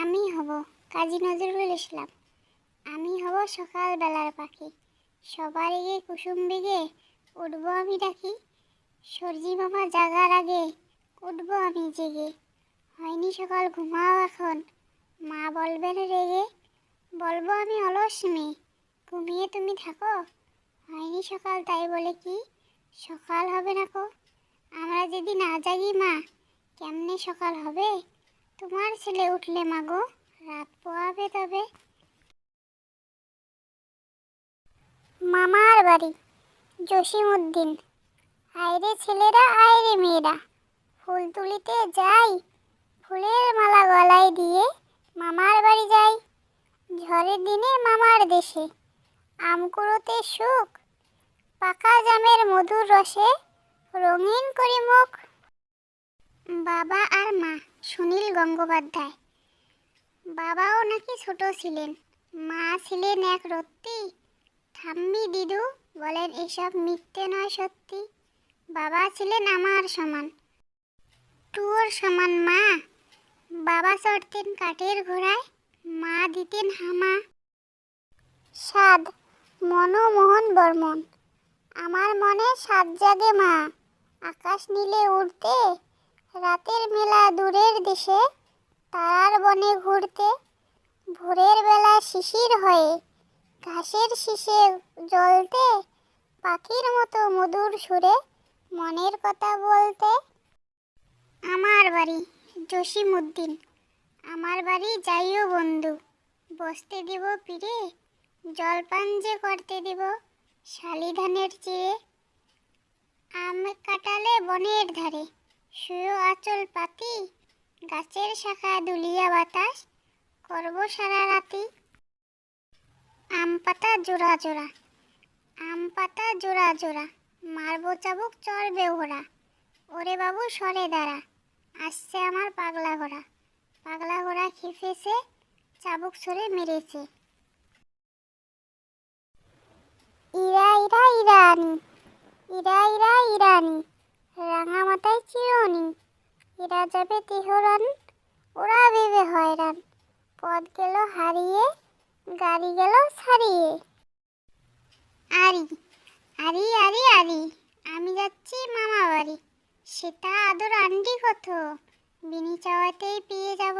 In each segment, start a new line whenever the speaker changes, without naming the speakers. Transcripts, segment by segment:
আমি হব কাজী নজরুল ইসলাম। আমি হব সকালবেলার পাখি। সবার আগে কুসুম বেগে উঠবো আমি ডাকি। সূর্যি মামা জাগার আগে উঠব আমি জেগে। হয়নি সকাল ঘুমাও এখন। মা বলবেন রেগে। বলব আমি অলস মেয়ে। ঘুমিয়ে তুমি থাকো। হয়নি সকাল তাই বলে কি? সকাল হবে না কো। আমরা যদি না জাগি মা, কেমনে সকাল হবে? তোমার ছেলে উঠলে মাগো, রাত পোয়াবে তবে। মামার বাড়ি জসিম উদ্দিন আয়রে ছেলেরা আয়রে মেয়েরা। ফুল তুলিতে যাই, ফুলের মালা গলায় দিয়ে মামার বাড়ি যাই। ঝড়ের দিনে মামার দেশে, আম কুড়োতে সুখ। পাকা জামের মধুর রসে রঙিন করি মুখ বাবা আর মা, সুনীল গঙ্গোপাধ্যায়। বাবাও নাকি ছোট ছিলেন। মা ছিলেন এক রত্তি। ঠাম্মি দিদু বলেন, এসব মিথ্যে নয় সত্যি। বাবা ছিলেন আমার সমান। টুয়োর সমান মা। বাবা চড়তেন কাঠের ঘোড়ায়, মা দিতেন হামা। সাদ মনমোহন বর্মন। আমার মনে সাত জাগে মা। আকাশ নীলে উড়তে রাতের মেলা দূরের দেশে, তারার বনে ঘুরতে, ভোরের বেলা শিশির হয়ে, ঘাসের শীষে জ্বলতে, পাখির মতো মধুর সুরে মনের কথা বলতে। আমার বাড়ি জসিম উদ্দিন আমার বাড়ি যাইও বন্ধু। বসতে দিব পিড়ে জলপান যে করতে দিব, শালি ধানের চিড়ে। আম কাটালে বনের ধারে। শুয়ে আচল পাতি, গাছের শাখা দুলিয়া বাতাস, করব সারা রাতি। আম পাতা জোড়া জোড়া, আম পাতা জোড়া জোড়া, মারব চাবুক চড়বে ওরা ওরে বাবু সরে দাঁড়া, আসছে আমার পাগলা ঘোড়া। পাগলা ঘোড়া খেপেছে, চাবুক সরে মেরেছে। চিরনি ইরা যাবে তেহরান ওরা ভেবে হয়রান। পথ গেল হারিয়ে, গাড়ি গেল ছাড়িয়ে। আরি আরি আরি আরি, আমি যাচ্ছি মামা বাড়ি। সেটা আদর আন্ডি কত? বিনি চাওয়াতেই পেয়ে যাব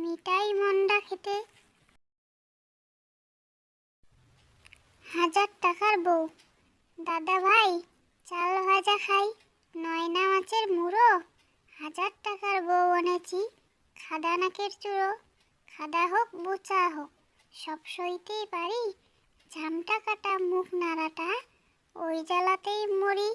মিঠাই মন্ডা খেতে। হাজার টাকার বউ। দাদা ভাই, চাল ভাজা খাই। নয়না মাছের মুড়ো? হাজার টাকার বউ এনেছি। খাদা নাকের চুড়ো। খাদা হোক, বোচা হোক, সব সইতেই পারি। ঝামটা কাটা মুখ নাড়াটা, ওই জ্বালাতেই মরি।